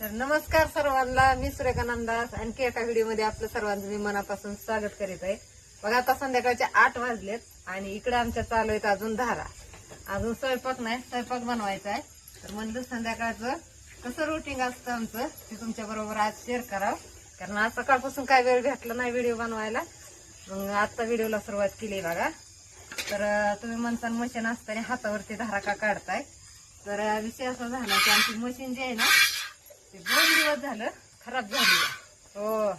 तर नमस्कार सर्वांना मी सुरेखा नंदास आणखी एका व्हिडिओमध्ये आपलं सर्वांचं मी मनापासून स्वागत करीत आहे. बघा आता संध्याकाळचे आठ वाजलेत आणि इकडे आमच्या चालू आहेत अजून धारा. अजून स्वयंपाक नाही स्वयंपाक बनवायचा आहे. तर म्हणलं संध्याकाळचं कसं रुटीन असतं आमचं ते तुमच्या बरोबर आज शेअर करावं. कारण आज सकाळपासून काय वेळ भेटला नाही व्हिडिओ बनवायला. मग आत्ता व्हिडिओला सुरुवात केली बघा. तर तुम्ही म्हणता मशीन असताना हातावरती धारा का काढताय? तर विषय असा झाला की आमची मशीन जी आहे ना ते दोन दिवस झालं खराब झाली. हो.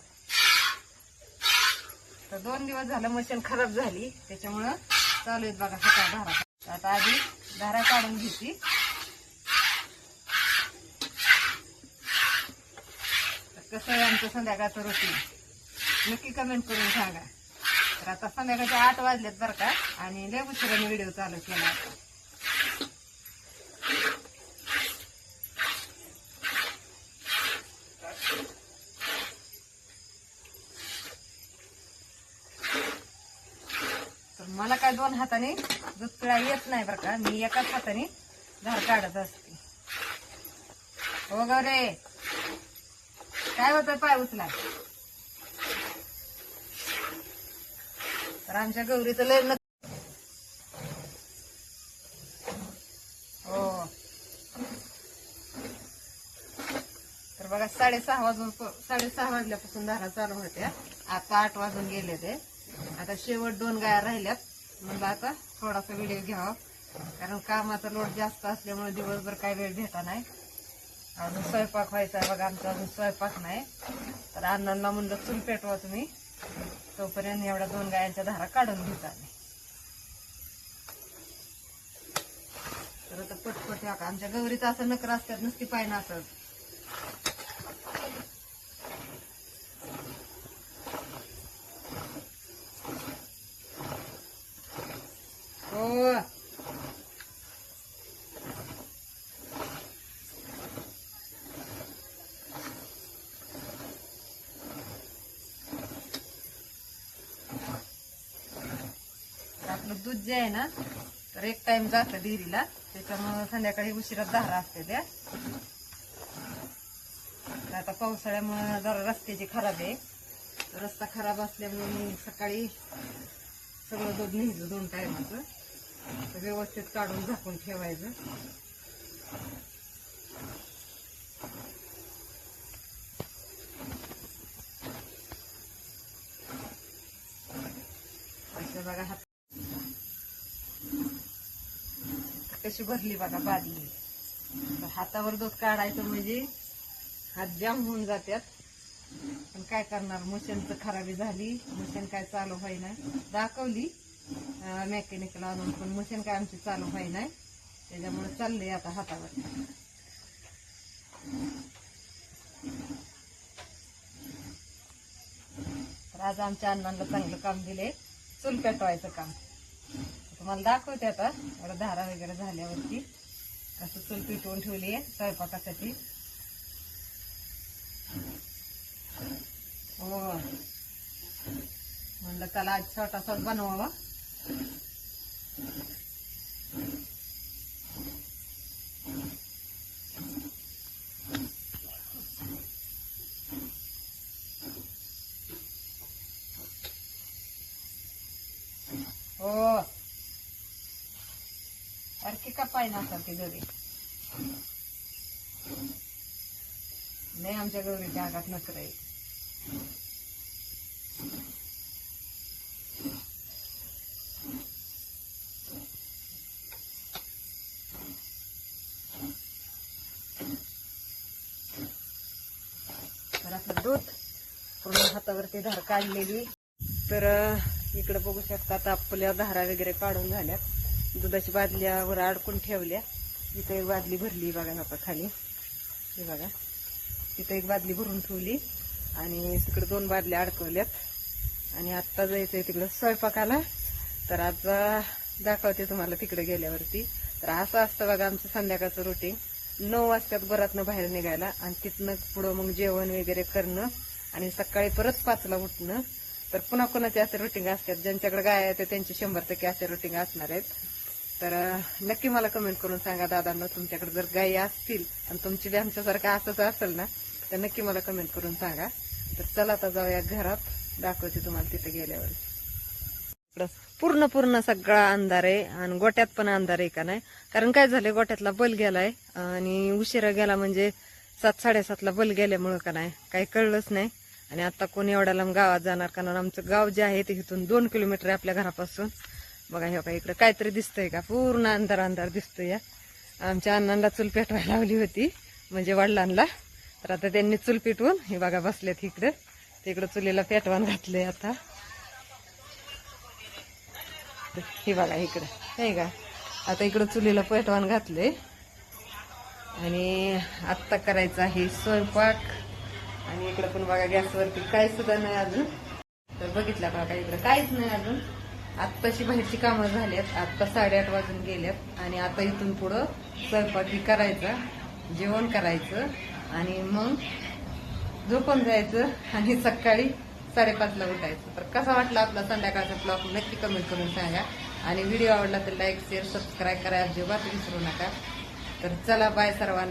तर दोन दिवस झालं मशीन खराब झाली त्याच्यामुळं चालू आहेत बघा हाता धारा. आता आधी धारा काढून घेती. तर कसं आहे आमचं संध्याकाळचं रुटीन नक्की कमेंट करून सांगा. तर आता संध्याकाळचे आठ वाजलेत बरं का आणि लय व्हिडिओ चालू केला तर मला काय दोन हाताने दूध पिळा येत नाही बरं का. मी एकाच हाताने धार काढत असते. हो ग रे. काय होतं पाय उचला. तर आमच्या गौरीचं लग्न हो. तर बघा साडेसहा वाजून साडेसहा वाजल्यापासून धारा चालू होत्या. आता आठ वाजून गेले ते. आता शेवट दोन गाया राहिल्यात. म्हणलं आता थोडासा व्हिडिओ घ्यावा. कारण कामाचा लोड जास्त असल्यामुळे दिवसभर काय वेळ भेटा नाही. अजून स्वयंपाक व्हायचा आहे बघा आमचा अजून स्वयंपाक नाही. तर अण्णांना म्हणलं चूल पेटवा तुम्ही. तोपर्यंत एवढ्या दोन गायांच्या धारा काढून घेता तर आता पटपट का? आमच्या गौरीचं असं नकर असतात नसती पाय नाचत हो तर आपलं दूध जे आहे ना तर एक टाइम जातं डेअरीला त्याच्यामुळं संध्याकाळी उशिरा धारा असते त्या तर आता पावसाळ्यामुळं जरा रस्त्याची खराब आहे. रस्ता खराब असल्यामुळे मी सकाळी सगळं दूध न्यायचं दोन टायमाचं. तर व्यवस्थित काढून झाकून ठेवायचं. असं बघा हात कशी भरली बघा बादली तर हातावर दूध काढायचं म्हणजे हात जाम होऊन जात्यात. पण काय करणार मशीनचं खराबी झाली. मशीन काय चालू व्हाय नाही दाखवली मेकॅनिकला आणून पण मशीन काय आमची चालू व्हाय नाही त्याच्यामुळे चालले आता हातावर. तर आज आमच्या अण्णांना चांगलं काम दिले चूल पेटवायचं काम. तुम्हाला दाखवते आता. एवढं धारा वगैरे झाल्यावरती असं चूल पिटवून ठेवली आहे स्वयंपाकासाठी. हो. म्हणलं त्याला आज छोटासाच बनवावा. हो. सारखी का पाय नासारखी नाही आमच्या गौरीच्या आगात नकर आहे तर आपलं दूध पूर्ण हातावरती धार काढलेली. तर इकडे बघू शकतात आपल्या धारा वगैरे काढून झाल्यात. दुधाची बादल्यावर अडकून ठेवल्या. इथं एक बादली भरली बघा आता खाली. हे बघा. तिथं एक बादली भरून ठेवली आणि तिकडे दोन बादल्या अडकवल्यात. आणि आत्ता जायचंय तिकडं स्वयंपाकाला. तर आज दाखवते तुम्हाला तिकडे गेल्यावरती. तर असं असतं बघा आमचं संध्याकाळचं रुटीन नऊ वाजतात घरातनं बाहेर निघायला आणि तिथनं पुढं मग जेवण वगैरे करणं आणि सकाळी परत पाचला उठणं. तर पुन्हा कोणाचे असे रुटीन असतात? ज्यांच्याकडे गाय आहे त्यांचे शंभर टक्के असे रुटीन असणार आहेत. तर नक्की मला कमेंट करून सांगा दादांना तुमच्याकडे जर गायी असतील आणि तुमची बी आमच्यासारखं असंच असेल ना तर नक्की मला कमेंट करून सांगा. तर चला आता जाऊया घरात. दाखवते तुम्हाला तिथे गेल्यावर. पूर्ण पूर्ण सगळा अंधार आहे आणि गोट्यात पण अंधार आहे का नाही? कारण काय झालंय गोट्यातला बल गेलाय आणि उशिरा गेला म्हणजे सात साडेसातला बल गेल्यामुळं का नाही काही कळलंच नाही. आणि आता कोणी एवढ्या लांब गावात जाणार कारण आमचं गाव जे आहे ते इथून दोन किलोमीटर आहे आपल्या घरापासून. बघा हे का इकडं काहीतरी दिसतंय का? पूर्ण अंधार अंधार दिसतोय या. आमच्या अण्णांना चूल पेटवायला लावली होती म्हणजे वडिलांना. तर आता त्यांनी चूल पेटवून हे बघा बसलेत इकडं. तिकडं चुलीला पेटवान घातलंय आता. हे बघा इकडं. नाही का? आता इकडं चुलीला पेटवान घातले आणि आत्ता करायचा आहे स्वयंपाक. आणि इकडं पण बघा गॅसवरती काय सुद्धा नाही अजून. तर बघितलं बघा इकडं काहीच नाही अजून. आत्ताशी बाहेरची कामं झाल्यात आत्ता साडेआठ वाजून गेल्यात आणि आता इथून पुढं स्वयंपाकी करायचा जेवण करायचं. आणि मग झोपून जायचं आणि सकाळी साडेपाचला उठायचं. तर कसा वाटला आपला संध्याकाळचा ब्लॉग नक्की कमेंट करून सांगा. आणि व्हिडिओ आवडला तर लाईक शेअर सबस्क्राईब करा. अजिबात विसरू नका. तर चला बाय सर्वांना.